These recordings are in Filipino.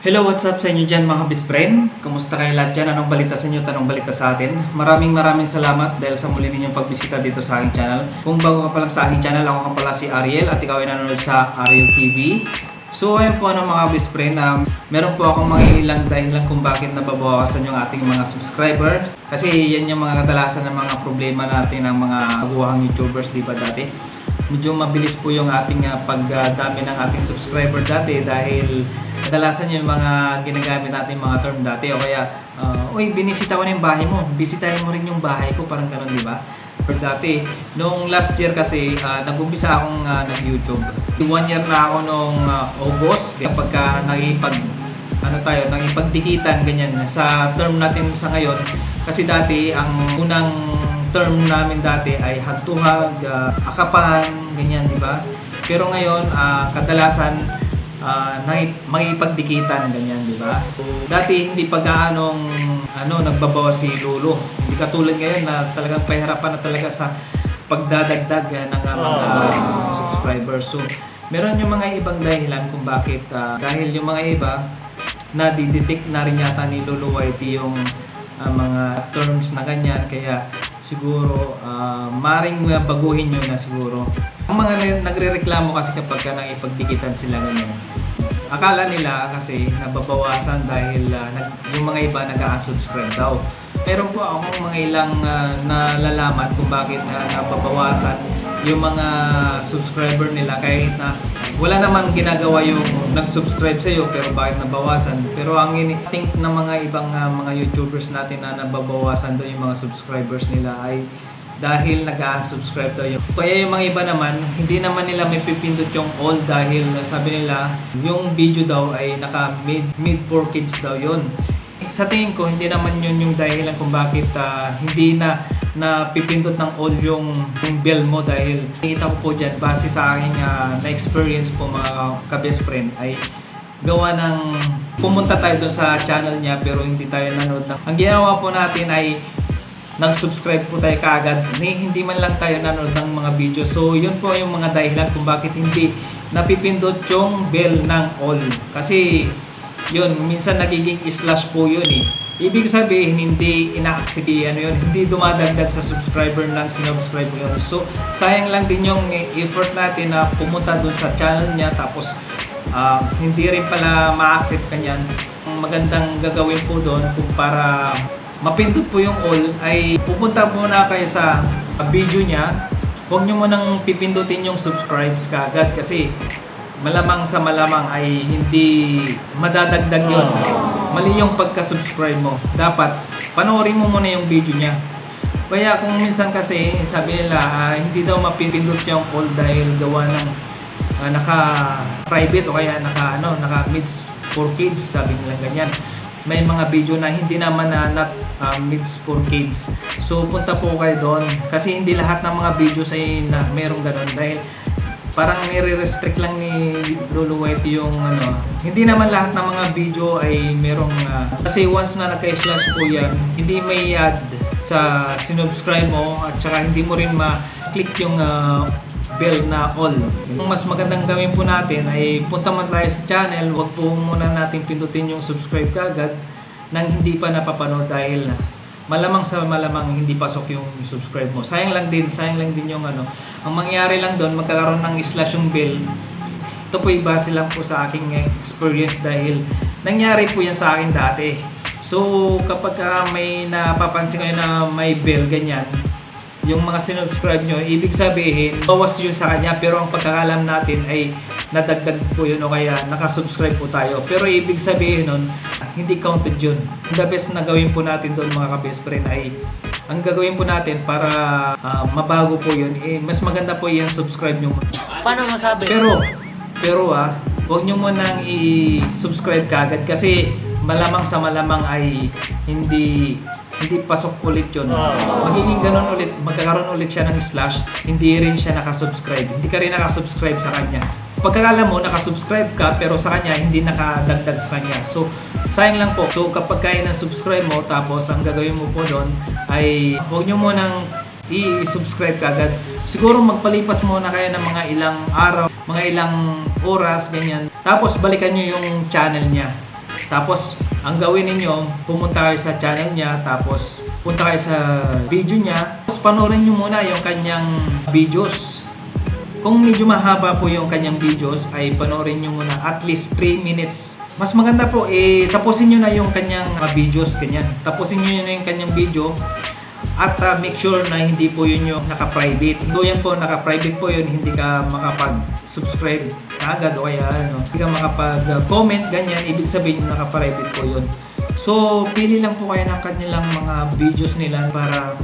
Hello, what's up sa inyo dyan mga best friend? Kumusta kayo lahat dyan? Anong balita sa inyo? Tanong balita sa atin. Maraming maraming salamat dahil sa muli ninyong pagbisita dito sa aking channel. Kung bago ka pa lang sa aking channel, ako nga pala si Ariel at ikaw ay nanonood sa Ariel TV. So ayun po ano mga best friend, um, meron po akong mga ilang dahilan kung bakit nababawasan yung ating mga subscriber. Kasi yan yung mga kadalasan ng mga problema natin ng mga baguhang YouTubers, di ba dati? Medyo mabilis po yung ating uh, pagdami ng ating subscriber dati dahil kadalasan yung mga ginagamit natin mga term dati. O kaya uh, uy binisita ko na yung bahay mo bisitahin mo rin yung bahay ko parang ganun di ba? Dati nung last year kasi uh, nag-umpisa akong uh, nag-YouTube. One year na ako nung uh, August kapag ka nakipag ano tayo, nakipagdikitan ganyan sa term natin sa ngayon. Kasi dati ang unang term namin dati ay hagtuhag, uh, akapan, ganyan, di ba? Pero ngayon, ah, kadalasan uh, makipagdikitan, ganyan, di ba? Dati hindi pa gaanong ano, nagbabawas si Lolo. Hindi katulad ngayon na talagang pahirapan na talaga sa pagdadagdag eh, ng uh, mga subscribers. So, meron yung mga ibang dahilan kung bakit ah, dahil yung mga iba na didetect na rin yata ni Lolo Whitey yung ah, mga terms na ganyan kaya siguro uh, maring uh, baguhin nyo na siguro. Ang mga nag- nagre-reklamo kasi kapag ka nakipagdikitan sila ganyan akala nila kasi nababawasan dahil uh, nag, yung mga iba nag-unsubscribe daw. Meron po akong mga ilang uh, nalalaman kung bakit uh, nababawasan yung mga subscriber nila. Kahit na wala naman ginagawa yung nag-subscribe sa iyo pero bakit nabawasan? Pero ang ini-think ng mga ibang uh, mga YouTubers natin na nababawasan daw yung mga subscribers nila ay dahil nag-unsubscribe daw yung kaya yung mga iba naman hindi naman nila may pipindot yung all dahil sabi nila yung video daw ay naka mid mid for kids daw yun. Sa tingin ko hindi naman yun yung dahilan kung bakit uh, hindi na na pipindot ng all yung, yung bell mo dahil nakita ko po dyan base sa aking uh, na-experience po mga ka-best friend ay gawa ng pumunta tayo doon sa channel niya pero hindi tayo nanood ng ang ginawa po natin ay nag-subscribe po tayo kaagad. Ni hindi man lang tayo nanood ng mga video. So yun po yung mga dahilan kung bakit hindi napipindot yung bell ng all. Kasi yun minsan nagiging slash po yun eh. Ibig sabihin hindi ina-accept ano yun. Hindi dumadagdag sa subscriber ng sinubscribe yun. So sayang lang din yung effort natin na pumunta dun sa channel niya. Tapos uh, hindi rin pala ma-accept kanyan ang magandang gagawin po doon kung para mapindot po yung all ay pupunta muna kayo sa video niya. Huwag nyo munang pipindutin yung subscribes kaagad kasi malamang sa malamang ay hindi madadagdag yun. Mali yung pagka-subscribe mo. Dapat panoorin mo muna yung video niya. Kaya kung minsan kasi sabi nila uh, hindi daw mapipindot yung all dahil gawa ng uh, naka private o kaya naka ano naka mids for kids sabi nila ganyan may mga video na hindi naman na not uh, mixed for kids. So punta po kayo doon. Kasi hindi lahat ng mga videos ay na merong ganun. Dahil parang nire-restrict lang ni Lolo White yung ano, hindi naman lahat ng mga video ay merong uh, kasi once na naka-slash po yan, hindi may ad sa sinubscribe mo at saka hindi mo rin ma-click yung uh, bell na all. Ang mas magandang gawin po natin ay punta man tayo sa channel, wag po muna natin pindutin yung subscribe kagad nang hindi pa napapanood dahil malamang sa malamang hindi pasok yung subscribe mo. Sayang lang din, sayang lang din yung ano. Ang mangyari lang doon, magkakaroon ng slash yung bell. Ito po base lang po sa aking experience dahil nangyari po yan sa akin dati. So, kapag uh, may napapansin kayo na may bell ganyan, yung mga sinubscribe nyo, ibig sabihin, bawas yun sa kanya. Pero ang pagkakalam natin ay nadagdag po yun o kaya nakasubscribe po tayo. Pero ibig sabihin nun, hindi counted yun. The best na gawin po natin doon mga ka-best friend ay ang gagawin po natin para uh, mabago po yun, eh, mas maganda po yan subscribe nyo. Paano masabi? Pero, pero ah, huwag nyo munang i-subscribe kagad kasi malamang sa malamang ay hindi hindi pasok ulit yun. Magiging ganun ulit, magkakaroon ulit siya ng slash, hindi rin siya nakasubscribe. Hindi ka rin nakasubscribe sa kanya. Pagkakala mo, nakasubscribe ka, pero sa kanya, hindi nakadagdag sa kanya. So, sayang lang po. So, kapag kaya ng subscribe mo, tapos ang gagawin mo po doon ay huwag nyo munang i-subscribe kagad. siguro magpalipas muna kayo ng mga ilang araw, mga ilang oras, ganyan. Tapos balikan nyo yung channel niya. Tapos, ang gawin ninyo, pumunta kayo sa channel niya, tapos punta kayo sa video niya. Tapos panoorin nyo muna yung kanyang videos. Kung medyo mahaba po yung kanyang videos, ay panoorin nyo muna at least 3 minutes. Mas maganda po, eh, tapusin nyo na yung kanyang mga videos, ganyan. Tapusin nyo na yung kanyang video at uh, make sure na hindi po yun yung naka-private. So yan po, naka-private po yun, hindi ka makapag-subscribe agad o kaya ano, hindi ka makapag-comment, ganyan, ibig sabihin yung naka-private po yun. So, pili lang po kayo ng kanilang mga videos nila para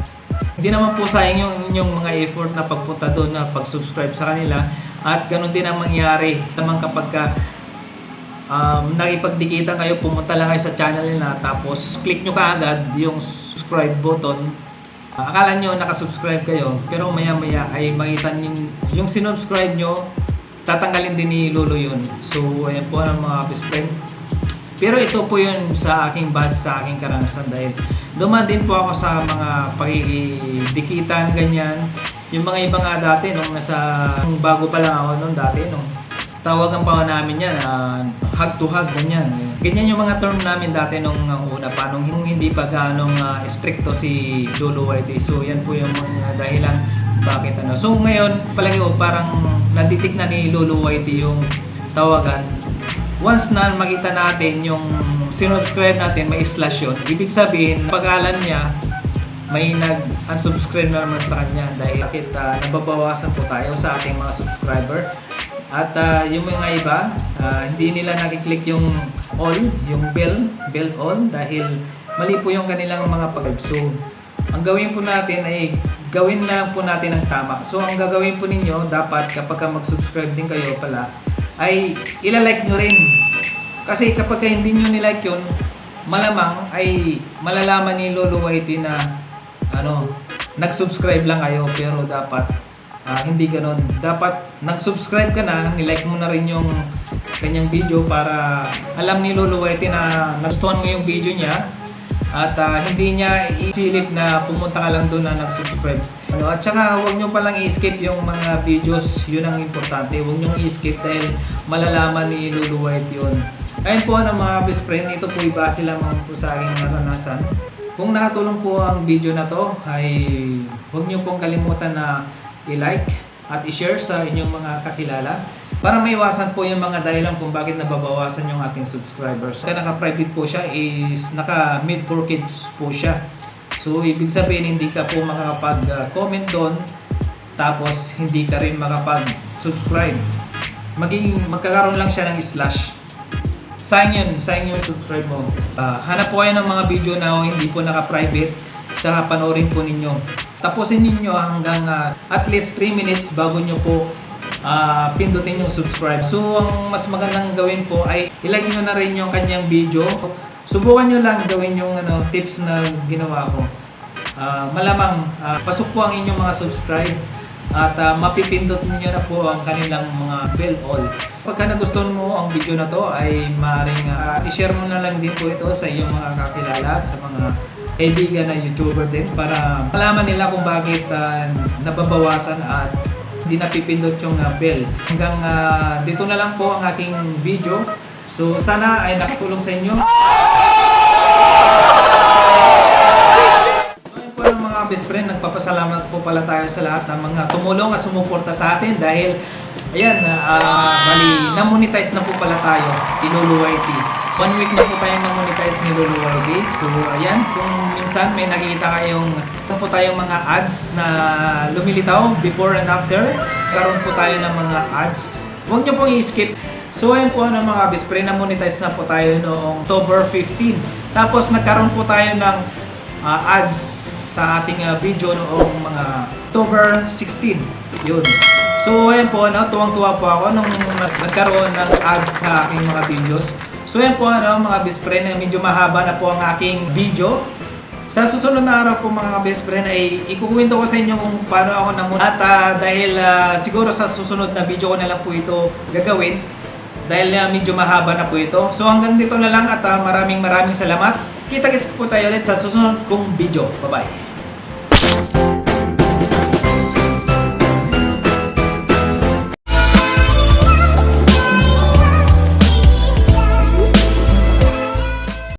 hindi naman po sayang yung inyong mga effort na pagpunta doon na pag-subscribe sa kanila at ganun din ang mangyari naman kapag ka um, nakipagdikitan kayo, pumunta lang kayo sa channel nila tapos click nyo kaagad yung subscribe button akala nyo nakasubscribe kayo pero maya maya ay makita nyo yung sinubscribe nyo tatanggalin din ni Lolo yun so ayan po ang mga best friend pero ito po yun sa aking batch, sa aking karanasan dahil dumaan din po ako sa mga pagidikitan, ganyan. Yung mga iba nga dati, nung nasa, nung bago pa lang ako nung dati, nung tawagan pa ako namin yan, ah, hug to hug, ganyan. Ganyan yung mga term namin dati nung uh, una pa, nung hindi pa ganong uh, stricto si Lolo Whitey. So yan po yung mga dahilan bakit ano. So ngayon, palagi ko parang naditik na ni Lolo Whitey yung tawagan once na makita natin yung sinubscribe natin, may slash yun, ibig sabihin, pag-alan niya, may nag-unsubscribe na naman sa kanya dahil bakit ah, nababawasan po tayo sa ating mga subscriber. At ah, yung mga iba, ah, hindi nila nakiklik yung all, yung bell, bell all dahil mali po yung kanilang mga pag So, ang gawin po natin ay gawin na po natin ang tama. So, ang gagawin po ninyo, dapat kapag ka mag-subscribe din kayo pala, ay ilalike nyo rin. Kasi kapag ka hindi nyo nilike yun, malamang ay malalaman ni Lolo Whitey na ano, nag-subscribe lang kayo pero dapat ah, hindi ganon. Dapat nag-subscribe ka na, nilike mo na rin yung kanyang video para alam ni Lolo Whitey na nagustuhan mo yung video niya at ah, hindi niya isilip na pumunta ka lang doon na nag-subscribe. Ano, at saka huwag nyo palang i-skip yung mga videos, yun ang importante. Huwag nyo i-skip dahil malalaman ni Lulu White yun. Ayun po ano mga best friend, ito po iba sila mga po sa aking naranasan. Kung nakatulong po ang video na to, ay huwag nyo pong kalimutan na i-like at i-share sa inyong mga kakilala para maiwasan po yung mga dahilan kung bakit nababawasan yung ating subscribers. Kaya naka-private po siya is naka mid 4 kids po siya. So ibig sabihin hindi ka po makakapag-comment doon tapos hindi ka rin makapag-subscribe. Maging magkakaroon lang siya ng slash. Sayang yun, sayang yung subscribe mo. Ah, hanap po kayo ng mga video na hindi po naka-private sa panoorin po ninyo. Tapusin ninyo hanggang ah, at least 3 minutes bago nyo po ah, pindutin yung subscribe. So, ang mas magandang gawin po ay ilike nyo na rin yung kanyang video. Subukan nyo lang gawin yung ano, tips na ginawa ko. Ah, malamang ah, pasok po ang inyong mga subscribe at ah, mapipindot niyo na po ang kanilang mga bell all. Pagka nagustuhan mo ang video na to ay maaaring ah, i-share mo na lang din po ito sa iyong mga kakilala at sa mga kaibigan na YouTuber din para malaman nila kung bakit ah, nababawasan at hindi napipindot yung ah, bell. Hanggang ah, dito na lang po ang aking video. So sana ay nakatulong sa inyo. Mga best friend, nagpapasalamat po pala tayo sa lahat ng mga tumulong at sumuporta sa atin dahil ayan, ah bali, na-monetize na po pala tayo Lolo YT. One week na po tayong na-monetize ni Lolo YT. So ayan, kung minsan may nakikita kayong meron po tayong mga ads na lumilitaw before and after. Karoon po tayo ng mga ads. Huwag niyo pong i-skip. So ayun po ano mga friend, na-monetize na po tayo noong October 15. Tapos nagkaroon po tayo ng ah, ads sa ating ah, video noong mga October 16. Yun. So ayun po, ano, tuwang-tuwa po ako nung nag- nagkaroon ng ads sa aking mga videos. So yan po ano, mga best friend, medyo mahaba na po ang aking video. Sa susunod na araw po mga best friend ay ikukwento ko sa inyo kung paano ako namun at ah, dahil ah, siguro sa susunod na video ko na lang po ito gagawin dahil ah, medyo mahaba na po ito. So hanggang dito na lang at ah, maraming maraming salamat. Kita-kits po tayo ulit sa susunod kong video. Bye-bye.